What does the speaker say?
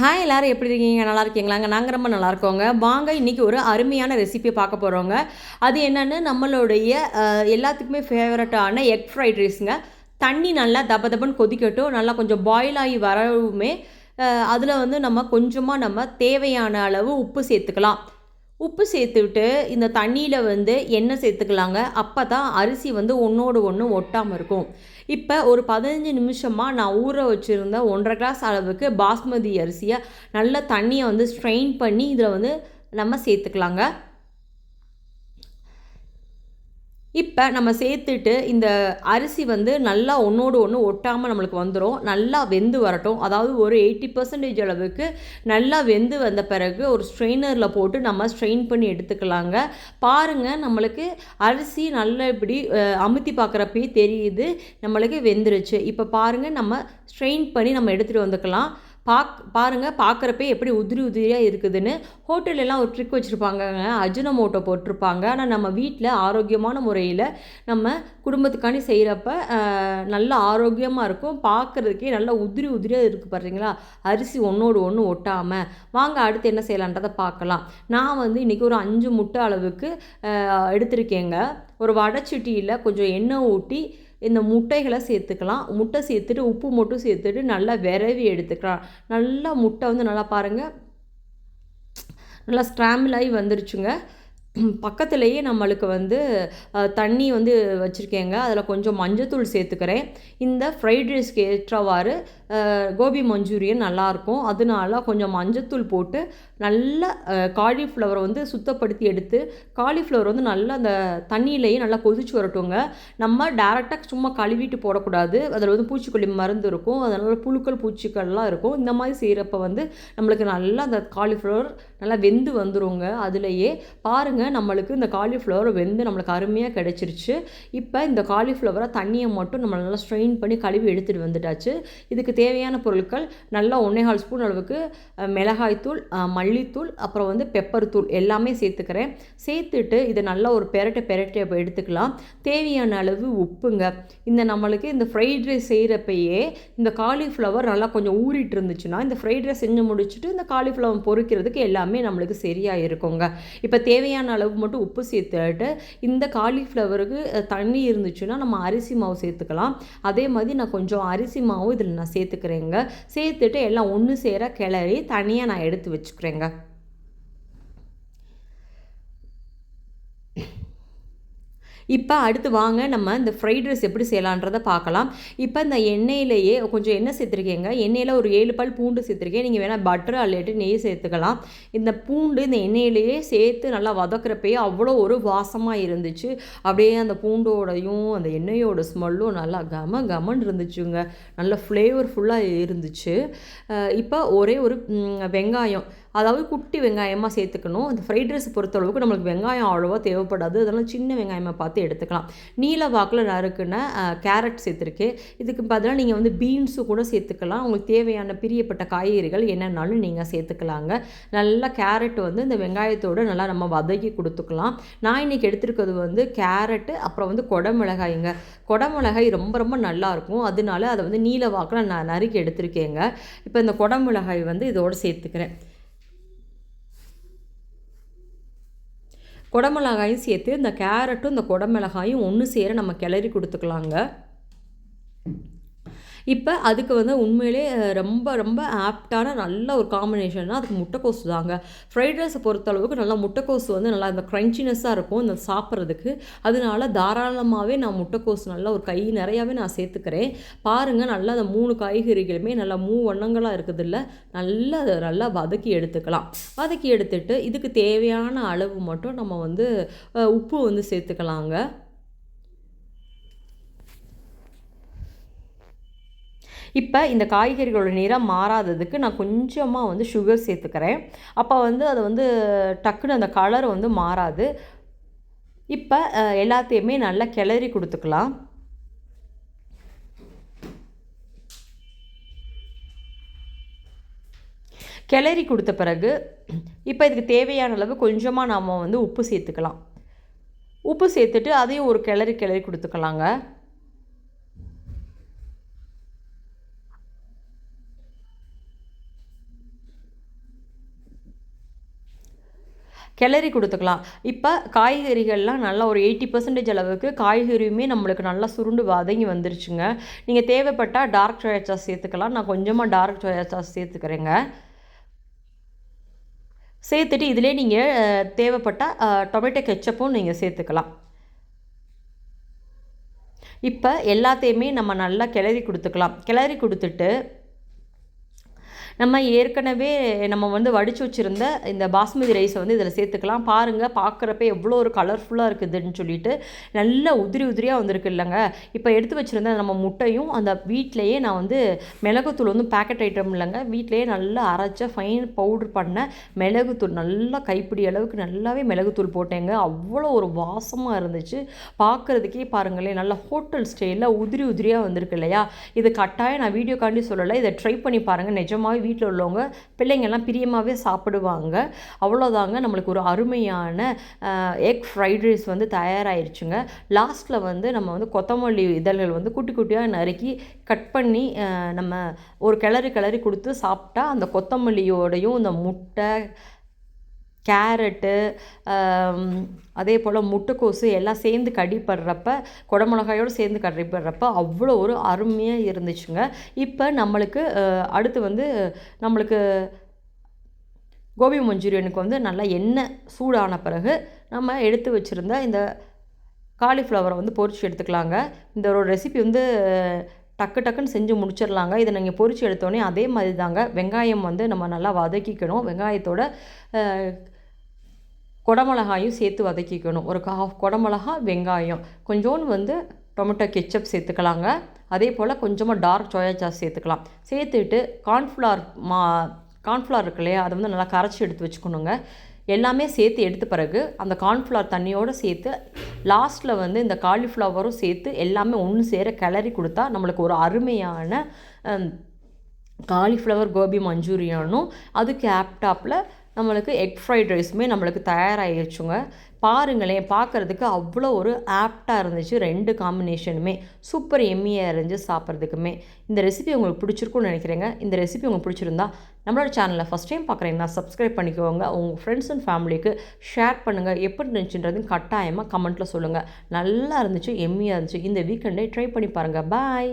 Hi எல்லோரும் எப்படி இருக்கீங்க? நல்லா இருக்கீங்களாங்க? நாங்கள் ரொம்ப நல்லா இருக்கோங்க. வாங்க இன்றைக்கி ஒரு அருமையான ரெசிபி பார்க்க போகிறோங்க அது என்னென்னு நம்மளுடைய எல்லாத்துக்குமே ஃபேவரட்டான எக் ஃப்ரைட் ரைஸுங்க தண்ணி நல்லா தப தபன்னு கொதிக்கட்டும். நல்லா கொஞ்சம் பாயில் ஆகி வரவுமே அதில் வந்து நம்ம கொஞ்சமாக நம்ம தேவையான அளவு உப்பு சேர்த்துக்கலாம். உப்பு சேர்த்துவிட்டு இந்த தண்ணியில் வந்து எண்ணெய் சேர்த்துக்கலாங்க. அப்போ தான் அரிசி வந்து ஒன்றோடு ஒன்று ஒட்டாமல் இருக்கும். இப்போ ஒரு பதினஞ்சு நிமிஷமாக நான் ஊற வச்சுருந்த ஒன்றரை கிளாஸ் அளவுக்கு பாஸ்மதி அரிசியை நல்லா தண்ணியை வந்து ஸ்ட்ரெயின் பண்ணி இதில் வந்து நம்ம சேர்த்துக்கலாங்க. இப்போ நம்ம சேர்த்துட்டு இந்த அரிசி வந்து நல்லா ஒன்றோடு ஒன்று ஒட்டாமல் நம்மளுக்கு வந்துடும் நல்லா வெந்து வரட்டும். அதாவது ஒரு எயிட்டி பர்சன்டேஜ் அளவுக்கு நல்லா வெந்து வந்த பிறகு ஒரு ஸ்ட்ரெயினரில் போட்டு நம்ம ஸ்ட்ரெயின் பண்ணி எடுத்துக்கலாங்க. பாருங்கள் நம்மளுக்கு அரிசி நல்லா இப்படி அமுத்தி பார்க்குறப்பயே தெரியுது. நம்மளுக்கு வெந்துருச்சு. இப்போ பாருங்கள் நம்ம ஸ்ட்ரெயின் பண்ணி நம்ம எடுத்துகிட்டு வந்துக்கலாம். பாக் பாருங்கள் பார்க்குறப்ப எப்படி உதிரி உதிரியாக இருக்குதுன்னு ஹோட்டல்லெல்லாம் ஒரு ட்ரிக் வச்சுருப்பாங்கங்க அஜினமோட்டோ போட்டிருப்பாங்க. ஆனால் நம்ம வீட்டில் ஆரோக்கியமான முறையில் நம்ம குடும்பத்துக்காண்டி செய்கிறப்ப நல்ல ஆரோக்கியமாக இருக்கும். பார்க்குறதுக்கே நல்லா உதிரி உதிரியாக இருக்குது பாருங்களா அரிசி ஒன்றோடு ஒன்று ஒட்டாமல் வாங்க அடுத்து என்ன செய்யலான்றதை பார்க்கலாம் நான் வந்து இன்றைக்கி ஒரு அஞ்சு முட்டை அளவுக்கு எடுத்திருக்கேங்க. ஒரு வடைச்சட்டியில் கொஞ்சம் எண்ணெய் ஊட்டி இந்த முட்டைகளை சேர்த்துக்கலாம். முட்டை சேர்த்துட்டு உப்பு மட்டும் சேர்த்துட்டு நல்லா விரவி எடுத்துக்கலாம். நல்லா முட்டை வந்து நல்லா பாருங்கள் நல்லா ஸ்க்ராம்பிள் ஆகி வந்துருச்சுங்க. பக்கத்துலேயே நம்மளுக்கு வந்து தண்ணி வந்து வச்சுருக்கேங்க. அதில் கொஞ்சம் மஞ்சத்தூள் சேர்த்துக்கிறேன். இந்த ஃப்ரைட் ரைஸ்க்கு ஏற்றவாறு கோபி மஞ்சூரியன் நல்லாயிருக்கும். அதனால கொஞ்சம் மஞ்சத்தூள் போட்டு நல்ல காலிஃப்ளவரை வந்து சுத்தப்படுத்தி எடுத்து காலிஃப்ளவர் வந்து நல்லா அந்த தண்ணியிலேயே நல்லா கொதிச்சு வரட்டுங்க. நம்ம டேரெக்டாக சும்மா கழுவிட்டு போடக்கூடாது. அதில் வந்து பூச்சிக்கொல்லி மருந்து இருக்கும். அதனால் புழுக்கள் பூச்சிக்கள்லாம் இருக்கும். இந்த மாதிரி செய்கிறப்ப வந்து நம்மளுக்கு நல்லா அந்த காலிஃப்ளவர் நல்லா வெந்து வந்துருங்க. அதுலேயே பாருங்கள் நம்மளுக்கு இந்த காலிஃப்ளவர் வெந்து நம்மளுக்கு அருமையாக கிடச்சிருச்சு. இப்போ இந்த காலிஃப்ளவரை தண்ணியை மட்டும் நம்ம நல்லா ஸ்ட்ரெயின் பண்ணி கழுவி எடுத்துகிட்டு வந்துட்டாச்சு. இதுக்கு தேவையான பொருட்கள் நல்லா ஒன்றேகால் ஸ்பூன் அளவுக்கு மிளகாய்த்தூள் மல்லித்தூள் அப்புறம் வந்து பெப்பர் தூள் எல்லாமே சேர்த்துக்கிறேன். சேர்த்துட்டு இதை நல்லா ஒரு பெரட்டை பெரட்டை எடுத்துக்கலாம். தேவையான அளவு உப்புங்க. இந்த நம்மளுக்கு இந்த ஃப்ரைட் ரைஸ் செய்கிறப்பயே இந்த காலிஃப்ளவர் நல்லா கொஞ்சம் ஊறிட்டு இருந்துச்சுன்னா இந்த ஃப்ரைட் ரைஸ் செஞ்சு முடிச்சுட்டு இந்த காலிஃப்ளவர் பொறிக்கிறதுக்கு எல்லாமே நம்மளுக்கு சரியாக இருக்குங்க. இப்போ தேவையான அளவு மட்டும் உப்பு சேர்த்துட்டு இந்த காலிஃப்ளவருக்கு தண்ணி இருந்துச்சுன்னா நம்ம அரிசி மாவு சேர்த்துக்கலாம். அதே மாதிரி நான் கொஞ்சம் அரிசி மாவு இதில் நான் சேர்த்துக்கிறேங்க. சேர்த்துட்டு எல்லாம் ஒன்று சேர கிளறி தனியாக நான் எடுத்து வச்சுக்கிறேங்க. இப்போ அடுத்து வாங்க நம்ம இந்த ஃப்ரைட் ரைஸ் எப்படி செய்யலான்றதை பார்க்கலாம். இப்போ இந்த எண்ணெயிலேயே கொஞ்சம் எண்ணெய் சேர்த்துருக்கேங்க. எண்ணெயில் ஒரு ஏழு பால் பூண்டு சேர்த்துருக்கேன். நீங்கள் வேணால் பட்டர் அல்லட்டு நெய் சேர்த்துக்கலாம். இந்த பூண்டு இந்த எண்ணெயிலேயே சேர்த்து நல்லா வதக்குறப்பயே அவ்வளோ ஒரு வாசமாக இருந்துச்சு. அப்படியே அந்த பூண்டோடையும் அந்த எண்ணெயோட ஸ்மெல்லும் நல்லா கம கமன்னு இருந்துச்சுங்க. நல்ல ஃப்ளேவர்ஃபுல்லாக இருந்துச்சு. இப்போ ஒரே ஒரு வெங்காயம். அதாவது குட்டி வெங்காயமாக சேர்த்துக்கணும். இந்த ஃப்ரைட் ரைஸ் பொறுத்தளவுக்கு நம்மளுக்கு வெங்காயம் அவ்வளோவா தேவைப்படாது. அதெல்லாம் சின்ன வெங்காயமாக பார்த்து எடுத்துக்கலாம். நீல வாக்கில் நறுக்குன கேரட் சேர்த்துருக்கேன் இதுக்கு பதிலாக நீங்கள் வந்து பீன்ஸு கூட சேர்த்துக்கலாம். உங்களுக்கு தேவையான பிரியப்பட்ட காய்கறிகள் என்னென்னாலும் நீங்கள் சேர்த்துக்கலாங்க. நல்லா கேரட் வந்து இந்த வெங்காயத்தோடு நல்லா நம்ம வதக்கி கொடுத்துக்கலாம். நான் இன்றைக்கி எடுத்துருக்கிறது வந்து கேரட்டு அப்புறம் வந்து குடமிளகாய்ங்க. குடமிளகாய் ரொம்ப ரொம்ப நல்லாயிருக்கும் அதனால அதை வந்து நீல வாக்கில் நான் நறுக்கி எடுத்திருக்கேங்க. இப்போ இந்த குடமிளகாய் வந்து இதோடு சேர்த்துக்கிறேன். குடமிளகாயும் சேர்த்து இந்த கேரட்டும் இந்த குடமிளகாயும் ஒன்று சேர நம்ம கிளறி கொடுத்துக்கலாங்க. இப்போ அதுக்கு வந்து உண்மையிலே ரொம்ப ரொம்ப ஆப்டான நல்ல ஒரு காம்பினேஷன்னா அதுக்கு முட்டைக்கோசு தாங்க. ஃப்ரைட் ரைஸை பொறுத்தளவுக்கு நல்லா முட்டைக்கோசு வந்து நல்லா இந்த க்ரன்ச்சினஸ்ஸாக இருக்கும் இந்த சாப்பிட்றதுக்கு. அதனால தாராளமாகவே நான் முட்டைக்கோசு நல்லா ஒரு கை நிறையாவே நான் சேர்த்துக்கிறேன். பாருங்கள் நல்லா அந்த மூணு காய்கறிகளுமே நல்லா மூ வண்ணங்களாக இருக்குதுல்ல நல்லா அதை நல்லா வதக்கி எடுத்துக்கலாம். வதக்கி எடுத்துட்டு இதுக்கு தேவையான அளவு மட்டும் நம்ம வந்து உப்பு வந்து சேர்த்துக்கலாங்க. இப்போ இந்த காய்கறிகளோட நிறம் மாறாததுக்கு நான் கொஞ்சமாக வந்து சுகர் சேர்த்துக்கிறேன். அப்போ வந்து அது வந்து டக்குன்னு அந்த கலர் வந்து மாறாது. இப்போ எல்லாத்தையுமே நல்லா கிளறி கொடுத்துக்கலாம். கிளறி கொடுத்த பிறகு இப்போ இதுக்கு தேவையான அளவு கொஞ்சமாக நாம் வந்து உப்பு சேர்த்துக்கலாம். உப்பு சேர்த்துட்டு அதையும் ஒரு கிளறி கிளறி கொடுத்துக்கலாங்க. கிளறி கொடுத்துக்கலாம். இப்போ காய்கறிகள்லாம் நல்லா ஒரு எயிட்டி பர்சன்டேஜ் அளவுக்கு காய்கறியுமே நம்மளுக்கு நல்லா சுருண்டு வதங்கி வந்துருச்சுங்க. நீங்கள் தேவைப்பட்டால் டார்க் சோயா சாஸ் சேர்த்துக்கலாம். நான் கொஞ்சமாக டார்க் சோயா சாஸ் சேர்த்துக்கிறேங்க. சேர்த்துட்டு இதிலே நீங்கள் தேவைப்பட்டால் டொமேட்டோ கெச்சப்பும் நீங்கள் சேர்த்துக்கலாம். இப்போ எல்லாத்தையுமே நம்ம நல்லா கிளறி கொடுத்துக்கலாம். கிளறி கொடுத்துட்டு நம்ம ஏற்கனவே நம்ம வந்து வடித்து வச்சுருந்த இந்த பாஸ்மதி ரைஸை வந்து இதில் சேர்த்துக்கலாம். பாருங்கள் பார்க்குறப்ப எவ்வளோ ஒரு கலர்ஃபுல்லாக இருக்குதுன்னு சொல்லிட்டு நல்லா உதிரி உதிரியாக வந்திருக்கு இல்லைங்க. இப்போ எடுத்து வச்சுருந்த நம்ம முட்டையும் அந்த வீட்டிலையே நான் வந்து மிளகுத்தூள் வந்து பேக்கெட் ஐட்டம் இல்லைங்க. வீட்டிலையே நல்லா அரைச்ச ஃபைன் பவுடர் பண்ண மிளகுத்தூள் நல்லா கைப்பிடி அளவுக்கு நல்லாவே மிளகுத்தூள் போட்டேங்க. அவ்வளோ ஒரு வாசமாக இருந்துச்சு. பார்க்குறதுக்கே பாருங்களேன் நல்லா ஹோட்டல் ஸ்டைலில் உதிரி உதிரியாக வந்திருக்கு இல்லையா? இது கட்டாயம் நான் வீடியோக்காண்டி சொல்லலை. இதை ட்ரை பண்ணி பாருங்கள் நிஜமாகவே வீட்டில் உள்ளவங்க பிள்ளைங்கள்லாம் பிரியமாகவே சாப்பிடுவாங்க. அவ்வளோதாங்க நம்மளுக்கு ஒரு அருமையான எக் ஃப்ரைட் ரைஸ் வந்து தயாராகிருச்சுங்க லாஸ்ட்டில் வந்து நம்ம வந்து கொத்தமல்லி இதழ்கள் வந்து குட்டி குட்டியாக நறுக்கி கட் பண்ணி நம்ம ஒரு கிளறி கிளறி கொடுத்து சாப்பிட்டா அந்த கொத்தமல்லியோடையும் இந்த முட்டை கேரட்டு அதே போல் முட்டைக்கோசு எல்லாம் சேர்ந்து கடிப்படுறப்ப குடமிளகாயோடு சேர்ந்து கடிப்படுறப்ப அவ்வளோ ஒரு அருமையாக இருந்துச்சுங்க. இப்போ நம்மளுக்கு அடுத்து வந்து நம்மளுக்கு கோபி மஞ்சூரியனுக்கு வந்து நல்லா எண்ணெய் சூடான பிறகு நம்ம எடுத்து வச்சுருந்த இந்த காலிஃப்ளவரை வந்து பொரித்து எடுத்துக்கலாங்க. இந்த ஒரு ரெசிபி வந்து டக்கு டக்குன்னு செஞ்சு முடிச்சிடலாங்க. இதை நீங்கள் பொறிச்சு எடுத்தோடனே அதே மாதிரி தாங்க வெங்காயம் வந்து நம்ம நல்லா வதக்கிக்கணும். வெங்காயத்தோட குடமிளகாயும் சேர்த்து வதக்கிக்கணும். ஒரு ஹாஃப் குடமிளகா வெங்காயம். கொஞ்சோன்னு வந்து டொமேட்டோ கெச்சப் சேர்த்துக்கலாங்க. அதே போல் கொஞ்சமாக டார்க் சோயா சாஸ் சேர்த்துக்கலாம். சேர்த்துட்டு கார்ன்ஃப்ளவர் மா கார்ன்ஃப்ளவர் இருக்கு இல்லையா? அதை வந்து நல்லா கரைச்சி எடுத்து வச்சுக்கணுங்க. எல்லாமே சேர்த்து எடுத்த பிறகு அந்த கார்ன்ஃப்ளவர் தண்ணியோடு சேர்த்து லாஸ்ட்டில் வந்து இந்த காலிஃப்ளவரும் சேர்த்து எல்லாமே ஒன்று சேர கிளறி கொடுத்தா நம்மளுக்கு ஒரு அருமையான காலிஃப்ளவர் கோபி மஞ்சூரியனும் அதுக்கு ஆப்டாப்பில் நம்மளுக்கு எக் ஃப்ரைட் ரைஸுமே நம்மளுக்கு தயாராகிடுச்சுங்க பாருங்களேன் பார்க்குறதுக்கு அவ்வளோ ஒரு ஆப்டாக இருந்துச்சு ரெண்டு காம்பினேஷனுமே சூப்பர் எம்மியாக இருந்துச்சு சாப்பிட்றதுக்குமே. இந்த ரெசிபி உங்களுக்கு பிடிச்சிருக்குன்னு நினைக்கிறேங்க. இந்த ரெசிபி உங்களுக்கு பிடிச்சிருந்தா நம்மளோட சேனலில் ஃபஸ்ட் டைம் பார்க்குறீங்கன்னா சப்ஸ்கிரைப் பண்ணிக்கோங்க. உங்கள் ஃப்ரெண்ட்ஸ் அண்ட் ஃபேமிலிக்கு ஷேர் பண்ணுங்கள் எப்படி இருந்துச்சுன்றது கட்டாயமாக கமெண்ட்டில் சொல்லுங்கள் நல்லா இருந்துச்சு எம்மியாக இருந்துச்சு. இந்த வீக்கெண்டே ட்ரை பண்ணி பாருங்கள் பாய்